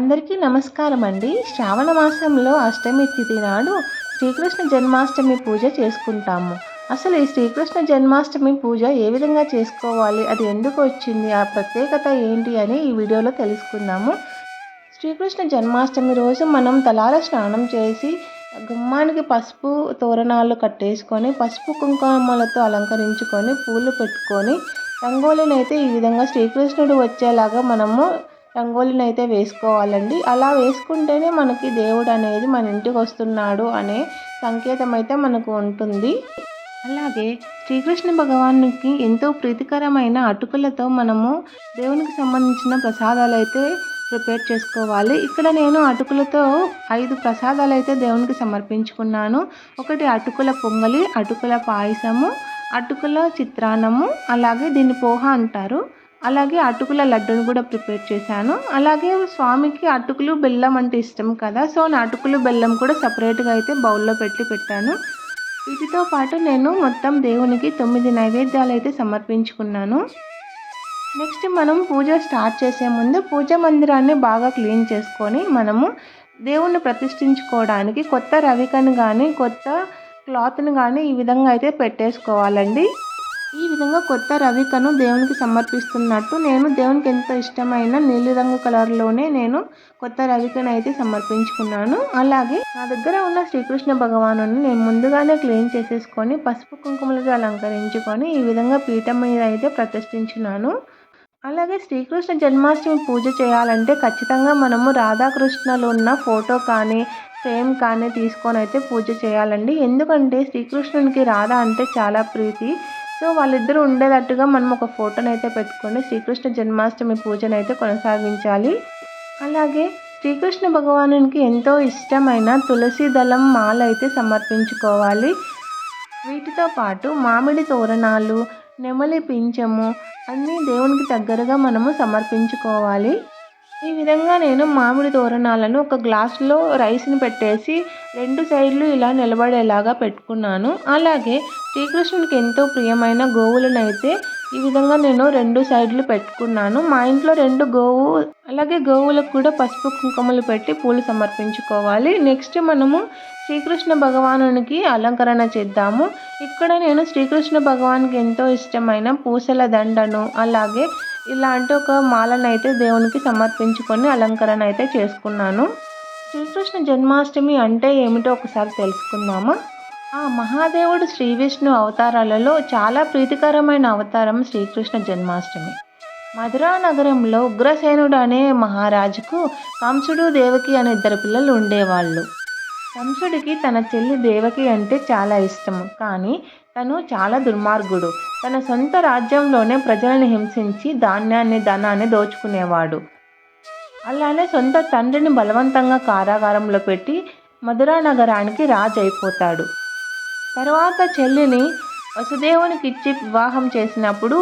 అందరికీ నమస్కారం అండి శ్రావణ మాసంలో అష్టమి తిథి నాడు శ్రీకృష్ణ జన్మాష్టమి పూజ చేసుకుంటాము. అసలు ఈ శ్రీకృష్ణ జన్మాష్టమి పూజ ఏ విధంగా చేసుకోవాలి? అది ఎందుకు వచ్చింది? ఆ ప్రత్యేకత ఏంటి అని ఈ వీడియోలో తెలుసుకుందాము. శ్రీకృష్ణ జన్మాష్టమి రోజు మనం తలాల స్నానం చేసి గుమ్మానికి పసుపు తోరణాలు కట్టేసుకొని పసుపు కుంకుమలతో అలంకరించుకొని పూలు పెట్టుకొని రంగోలిని అయితే ఈ విధంగా శ్రీకృష్ణుడు వచ్చేలాగా మనము రంగోలిని అయితే వేసుకోవాలండి. అలా వేసుకుంటేనే మనకి దేవుడు అనేది మన ఇంటికి వస్తున్నాడు అనే సంకేతం అయితే మనకు ఉంటుంది. అలాగే శ్రీకృష్ణ భగవానుకి ఎంతో ప్రీతికరమైన అటుకులతో మనము దేవునికి సంబంధించిన ప్రసాదాలు అయితే ప్రిపేర్ చేసుకోవాలి. ఇక్కడ నేను అటుకులతో ఐదు ప్రసాదాలు అయితే దేవునికి సమర్పించుకున్నాను. ఒకటి అటుకుల పొంగలి అటుకుల పాయసము అటుకుల చిత్రాన్నము అలాగే దీన్ని పోహ అంటారు. అలాగే అటుకుల లడ్డును కూడా ప్రిపేర్ చేశాను. అలాగే స్వామికి అటుకులు బెల్లం అంటే ఇష్టం కదా సో నా అటుకులు బెల్లం కూడా సపరేట్గా అయితే బౌల్లో పెట్టి పెట్టాను. వీటితో పాటు నేను మొత్తం దేవునికి తొమ్మిది నైవేద్యాలు అయితే సమర్పించుకున్నాను. నెక్స్ట్ మనం పూజ స్టార్ట్ చేసే ముందు పూజ మందిరాన్ని బాగా క్లీన్ చేసుకొని మనము దేవుణ్ణి ప్రతిష్ఠించుకోవడానికి కొత్త రవికను కానీ కొత్త క్లాత్ని కానీ ఈ విధంగా అయితే పెట్టేసుకోవాలండి. ఈ విధంగా కొత్త రవికను దేవునికి సమర్పిస్తున్నట్టు నేను దేవునికి ఎంత ఇష్టమైన నీలిరంగు కలర్లోనే నేను కొత్త రవికను అయితే సమర్పించుకున్నాను. అలాగే నా దగ్గర ఉన్న శ్రీకృష్ణ భగవాను నేను ముందుగానే క్లీన్ చేసేసుకొని పసుపు కుంకుమలతో అలంకరించుకొని ఈ విధంగా పీఠం మీద అయితే ప్రతిష్ఠించున్నాను. అలాగే శ్రీకృష్ణ జన్మాష్టమి పూజ చేయాలంటే ఖచ్చితంగా మనము రాధాకృష్ణలు ఉన్న ఫోటో కానీ ఫ్రేమ్ కానీ తీసుకొని అయితే పూజ చేయాలండి. ఎందుకంటే శ్రీకృష్ణునికి రాధ అంటే చాలా ప్రీతి. సో వాళ్ళిద్దరూ ఉండేటట్టుగా మనం ఒక ఫోటోని అయితే పెట్టుకొని శ్రీకృష్ణ జన్మాష్టమి పూజను అయితే కొనసాగించాలి. అలాగే శ్రీకృష్ణ భగవానునికి ఎంతో ఇష్టమైన తులసి దళం మాల అయితే సమర్పించుకోవాలి. వీటితో పాటు మామిడి తోరణాలు నెమలి పింఛము అన్నీ దేవునికి దగ్గరగా మనము సమర్పించుకోవాలి. ఈ విధంగా నేను మామిడి తోరణాలను ఒక గ్లాసులో రైస్ని పెట్టేసి రెండు సైడ్లు ఇలా నిలబడేలాగా పెట్టుకున్నాను. అలాగే శ్రీకృష్ణునికి ఎంతో ప్రియమైన గోవులనైతే ఈ విధంగా నేను రెండు సైడ్లు పెట్టుకున్నాను. మా ఇంట్లో రెండు గోవు అలాగే గోవులకు కూడా పసుపు కుంకుమలు పెట్టి పూలు సమర్పించుకోవాలి. నెక్స్ట్ మనము శ్రీకృష్ణ భగవానునికి అలంకరణ చేద్దాము. ఇక్కడ నేను శ్రీకృష్ణ భగవానికి ఎంతో ఇష్టమైన పూసల దండను అలాగే ఇలాంటి ఒక మాలను అయితే దేవునికి సమర్పించుకొని అలంకరణ అయితే చేసుకున్నాను. శ్రీకృష్ణ జన్మాష్టమి అంటే ఏమిటో ఒకసారి తెలుసుకుందామా? ఆ మహాదేవుడు శ్రీ విష్ణు అవతారాలలో చాలా ప్రీతికరమైన అవతారం శ్రీకృష్ణ జన్మాష్టమి. మధురా నగరంలో ఉగ్రసేనుడు అనే మహారాజుకు కంసుడు దేవకి అనే ఇద్దరు పిల్లలు ఉండేవాళ్ళు. కంసుడికి తన చెల్లి దేవకి అంటే చాలా ఇష్టం. కానీ తను చాలా దుర్మార్గుడు. తన సొంత రాజ్యంలోనే ప్రజలను హింసించి ధాన్యాన్ని ధనాన్ని దోచుకునేవాడు. అలానే సొంత తండ్రిని బలవంతంగా కారాగారంలో పెట్టి మధురా నగరానికి రాజు అయిపోతాడు తర్వాత చెల్లిని వసుదేవునికి ఇచ్చి వివాహం చేసినప్పుడు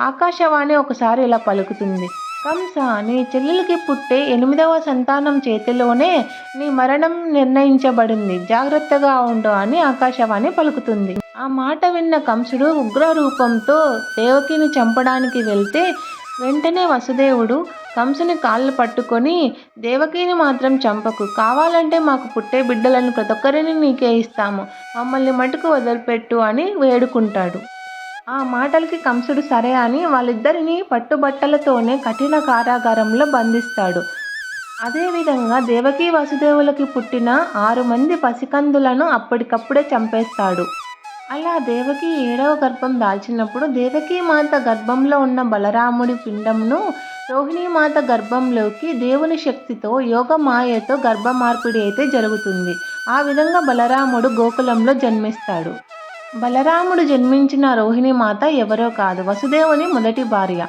ఆకాశవాణి ఒకసారి ఇలా పలుకుతుంది. కంస నీ చెల్లెలకి పుట్టే ఎనిమిదవ సంతానం చేతిలోనే నీ మరణం నిర్ణయించబడింది. జాగ్రత్తగా ఉండు అని ఆకాశవాణి పలుకుతుంది. ఆ మాట విన్న కంసుడు ఉగ్ర రూపంతో దేవకిని చంపడానికి వెళ్తే వెంటనే వసుదేవుడు కంసుని కాళ్ళు పట్టుకొని దేవకిని మాత్రం చంపకు. కావాలంటే మాకు పుట్టే బిడ్డలను ప్రతి ఒక్కరిని నీకే ఇస్తాము. మమ్మల్ని మటుకు వదిలిపెట్టు అని వేడుకుంటాడు. ఆ మాటలకి కంసుడు సరే అని వాళ్ళిద్దరిని పట్టుబట్టలతోనే కఠిన కారాగారంలో బంధిస్తాడు. అదేవిధంగా దేవకీ వసుదేవులకి పుట్టిన ఆరు మంది పసికందులను అప్పటికప్పుడే చంపేస్తాడు. అలా దేవకి ఏడవ గర్భం దాల్చినప్పుడు దేవకీ మాత గర్భంలో ఉన్న బలరాముడి పిండంను రోహిణీమాత గర్భంలోకి దేవుని శక్తితో యోగ మాయతో గర్భ మార్పిడి అయితే జరుగుతుంది. ఆ విధంగా బలరాముడు గోకులంలో జన్మిస్తాడు. బలరాముడు జన్మించిన రోహిణి మాత ఎవరో కాదు వసుదేవుని మొదటి భార్య.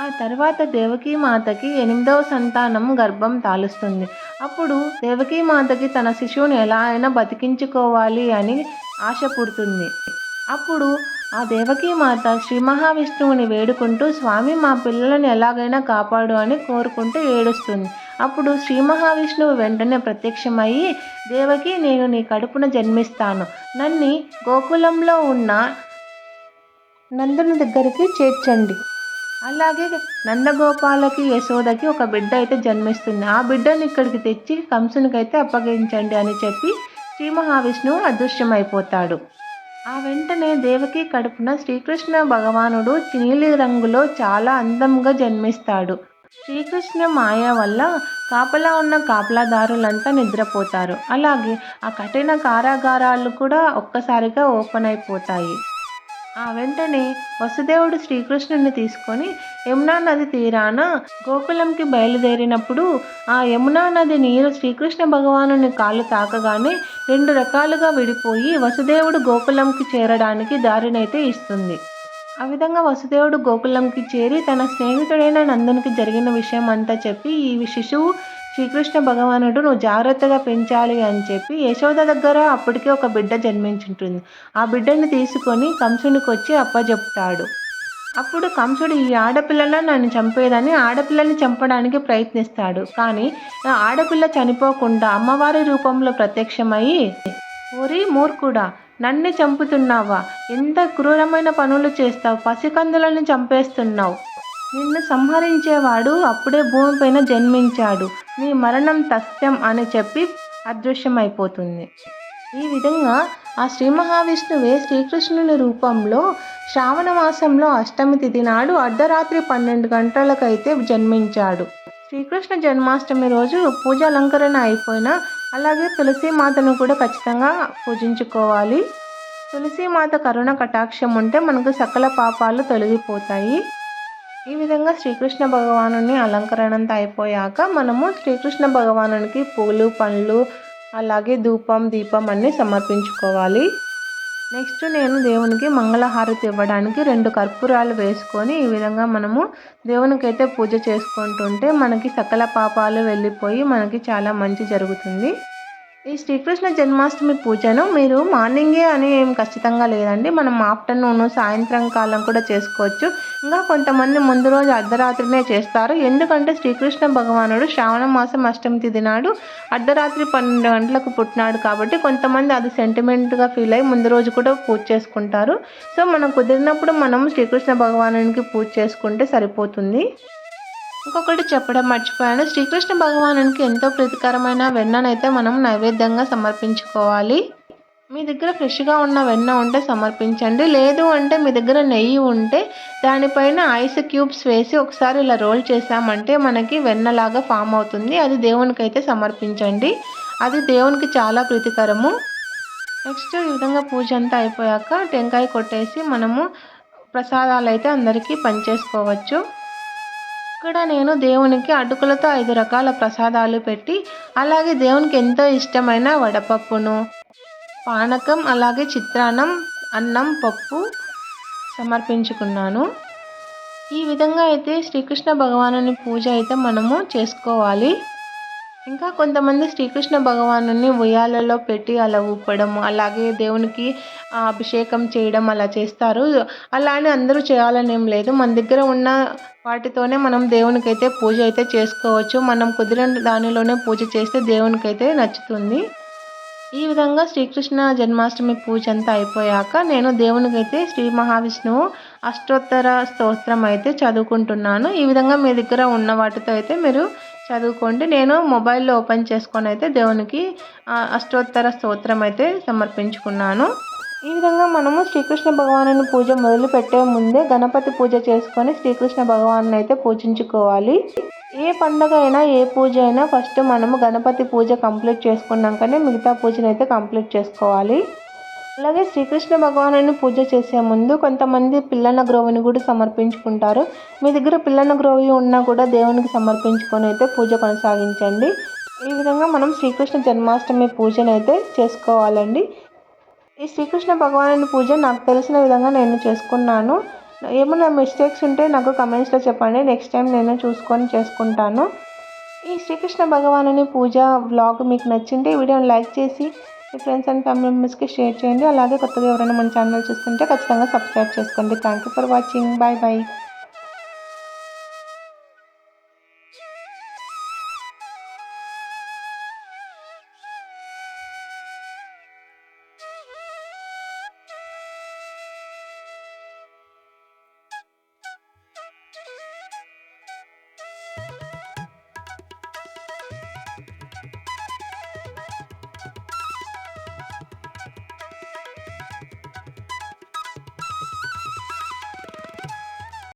ఆ తర్వాత దేవకీ మాతకి ఎనిమిదవ సంతానం గర్భం తాలుస్తుంది. అప్పుడు దేవకీ మాతకి తన శిశువుని ఎలా అయినా బతికించుకోవాలి అని ఆశ పుడుతుంది. అప్పుడు ఆ దేవకీ మాత శ్రీ మహావిష్ణువుని వేడుకుంటూ స్వామి మా పిల్లలను ఎలాగైనా కాపాడు అని కోరుకుంటూ ఏడుస్తుంది. అప్పుడు శ్రీ మహావిష్ణువు వెంటనే ప్రత్యక్షమయ్యి దేవకి నేను నీ కడుపున జన్మిస్తాను. నన్ని గోకులంలో ఉన్న నందుని దగ్గరికి చేర్చండి. అలాగే నందగోపాలకి యశోదకి ఒక బిడ్డ అయితే జన్మిస్తుంది. ఆ బిడ్డను ఇక్కడికి తెచ్చి కంసునికైతే అప్పగించండి అని చెప్పి శ్రీ మహావిష్ణువు అదృశ్యమైపోతాడు. ఆ వెంటనే దేవకి కడుపున శ్రీకృష్ణ భగవానుడు నీలి రంగులో చాలా అందంగా జన్మిస్తాడు. శ్రీకృష్ణ మాయ వల్ల కాపలా ఉన్న కాపలాదారులంతా నిద్రపోతారు. అలాగే ఆ కఠిన కారాగారాలు కూడా ఒక్కసారిగా ఓపెన్ అయిపోతాయి. వెంటనే వసుదేవుడు శ్రీకృష్ణుని తీసుకొని యమునా నది తీరాన గోకులంకి బయలుదేరినప్పుడు ఆ యమునా నది నీరు శ్రీకృష్ణ భగవానుని కాళ్ళు తాకగానే రెండు రకాలుగా విడిపోయి వసుదేవుడు గోకులంకి చేరడానికి దారినైతే ఇస్తుంది. ఆ విధంగా వసుదేవుడు గోకులంకి చేరి తన స్నేహితుడైన నందునికి జరిగిన విషయం అంతా చెప్పి ఈ శిశువు శ్రీకృష్ణ భగవానుడు నువ్వు జాగ్రత్తగా పెంచాలి అని చెప్పి యశోద దగ్గర అప్పటికే ఒక బిడ్డ జన్మించుంటుంది. ఆ బిడ్డని తీసుకొని కంసునికి వచ్చి అప్పజెప్తాడు అప్పుడు కంసుడు ఈ ఆడపిల్లలో నన్ను చంపేదని ఆడపిల్లని చంపడానికి ప్రయత్నిస్తాడు. కానీ ఆడపిల్ల చనిపోకుండా అమ్మవారి రూపంలో ప్రత్యక్షమయ్యి ఒరి మూర్ఖుడా నన్ను చంపుతున్నావా? ఎంత క్రూరమైన పనులు చేస్తావు? పసికందులను చంపేస్తున్నావు. నిన్ను సంహరించేవాడు అప్పుడే భూమిపైన జన్మించాడు. నీ మరణం తథ్యం అని చెప్పి అదృశ్యమైపోతుంది. ఈ విధంగా ఆ శ్రీ మహావిష్ణువే శ్రీకృష్ణుని రూపంలో శ్రావణ మాసంలో అష్టమి తిథి నాడు అర్ధరాత్రి పన్నెండు గంటలకైతే జన్మించాడు. శ్రీకృష్ణ జన్మాష్టమి రోజు పూజ అలంకరణ అయిపోయిన అలాగే తులసి మాతను కూడా ఖచ్చితంగా పూజించుకోవాలి. తులసి మాత కరుణ కటాక్షం ఉంటే మనకు సకల పాపాలు తొలగిపోతాయి. ఈ విధంగా శ్రీకృష్ణ భగవాను అలంకరణంతా అయిపోయాక మనము శ్రీకృష్ణ భగవానునికి పూలు పండ్లు అలాగే ధూపం దీపం అన్నీ సమర్పించుకోవాలి. నెక్స్ట్ నేను దేవునికి మంగళహారతి ఇవ్వడానికి రెండు కర్పూరాలు వేసుకొని ఈ విధంగా మనము దేవునికి అయితే పూజ చేసుకుంటుంటే మనకి సకల పాపాలు వెళ్ళిపోయి మనకి చాలా మంచి జరుగుతుంది. ఈ శ్రీకృష్ణ జన్మాష్టమి పూజను మీరు మార్నింగే అని ఏం ఖచ్చితంగా లేదండి. మనం ఆఫ్టర్నూన్ సాయంత్రం కాలం కూడా చేసుకోవచ్చు. ఇంకా కొంతమంది ముందు రోజు అర్ధరాత్రినే చేస్తారు. ఎందుకంటే శ్రీకృష్ణ భగవానుడు శ్రావణ మాసం అష్టమి తిథి నాడు అర్ధరాత్రి పన్నెండు గంటలకు పుట్టినాడు కాబట్టి కొంతమంది అది సెంటిమెంట్గా ఫీల్ అయ్యి ముందు రోజు కూడా పూజ చేసుకుంటారు. సో మనం కుదిరినప్పుడు మనం శ్రీకృష్ణ భగవానునికి పూజ చేసుకుంటే సరిపోతుంది. ఇంకొకటి చెప్పడం మర్చిపోయాను. శ్రీకృష్ణ భగవానునికి ఎంతో ప్రీతికరమైన వెన్ననైతే మనం నైవేద్యంగా సమర్పించుకోవాలి. మీ దగ్గర ఫ్రెష్గా ఉన్న వెన్న ఉంటే సమర్పించండి. లేదు అంటే మీ దగ్గర నెయ్యి ఉంటే దానిపైన ఐస్ క్యూబ్స్ వేసి ఒకసారి ఇలా రోల్ చేసామంటే మనకి వెన్నలాగా ఫామ్ అవుతుంది. అది దేవునికి అయితే సమర్పించండి. అది దేవునికి చాలా ప్రీతికరము. నెక్స్ట్ ఈ విధంగా పూజ అంతా అయిపోయాక టెంకాయ కొట్టేసి మనము ప్రసాదాలు అయితే అందరికీ పనిచేసుకోవచ్చు ఇక్కడ నేను దేవునికి అటుకులతో ఐదు రకాల ప్రసాదాలు పెట్టి అలాగే దేవునికి ఎంతో ఇష్టమైన వడపప్పును. పానకం అలాగే చిత్రాన్నం అన్నం పప్పు సమర్పించుకున్నాను. ఈ విధంగా అయితే శ్రీకృష్ణ భగవాను పూజ అయితే మనము చేసుకోవాలి. ఇంకా కొంతమంది శ్రీకృష్ణ భగవాను ఉయ్యాలలో పెట్టి అలా ఊపడం అలాగే దేవునికి అభిషేకం చేయడం అలా చేస్తారు. అలా అని అందరూ చేయాలని ఏం లేదు. మన దగ్గర ఉన్న వాటితోనే మనం దేవునికి అయితే పూజ అయితే చేసుకోవచ్చు. మనం కుదిరిన దానిలోనే పూజ చేస్తే దేవునికి అయితే నచ్చుతుంది. ఈ విధంగా శ్రీకృష్ణ జన్మాష్టమి పూజ అంతా అయిపోయాక నేను దేవునికైతే శ్రీ మహావిష్ణువు అష్టోత్తర స్తోత్రం అయితే చదువుకుంటున్నాను. ఈ విధంగా మీ దగ్గర ఉన్న వాటితో అయితే మీరు చదువుకోండి. నేను మొబైల్లో ఓపెన్ చేసుకొని అయితే దేవునికి అష్టోత్తర స్తోత్రం అయితే సమర్పించుకున్నాను. ఈ విధంగా మనము శ్రీకృష్ణ భగవాను పూజ మొదలు పెట్టే ముందే గణపతి పూజ చేసుకొని శ్రీకృష్ణ భగవాను అయితే పూజించుకోవాలి. ఏ పండుగ అయినా ఏ పూజ అయినా ఫస్ట్ మనము గణపతి పూజ కంప్లీట్ చేసుకున్నాకనే మిగతా పూజను అయితే కంప్లీట్ చేసుకోవాలి. అలాగే శ్రీకృష్ణ భగవాను పూజ చేసే ముందు కొంతమంది పిల్లన గ్రోవిని కూడా సమర్పించుకుంటారు. మీ దగ్గర పిల్లన గ్రోవి ఉన్నా కూడా దేవునికి సమర్పించుకొని అయితే పూజ కొనసాగించండి. ఈ విధంగా మనం శ్రీకృష్ణ జన్మాష్టమి పూజను అయితే చేసుకోవాలండి. ఈ శ్రీకృష్ణ భగవాను పూజ నాకు తెలిసిన విధంగా నేను చేసుకున్నాను. ఏమైనా మిస్టేక్స్ ఉంటే నాకు కమెంట్స్లో చెప్పండి. నెక్స్ట్ టైం నేను చూసుకొని చేసుకుంటాను. ఈ శ్రీకృష్ణ భగవాను పూజ వ్లాగ్ మీకు నచ్చింటే వీడియోని లైక్ చేసి మీ ఫ్రెండ్స్ అండ్ ఫ్యామిలీ మెంబర్స్కి షేర్ చేయండి. అలాగే కొత్తగా ఎవరైనా మన ఛానల్ చూస్తుంటే ఖచ్చితంగా సబ్స్క్రైబ్ చేసుకోండి. Thank you for watching bye bye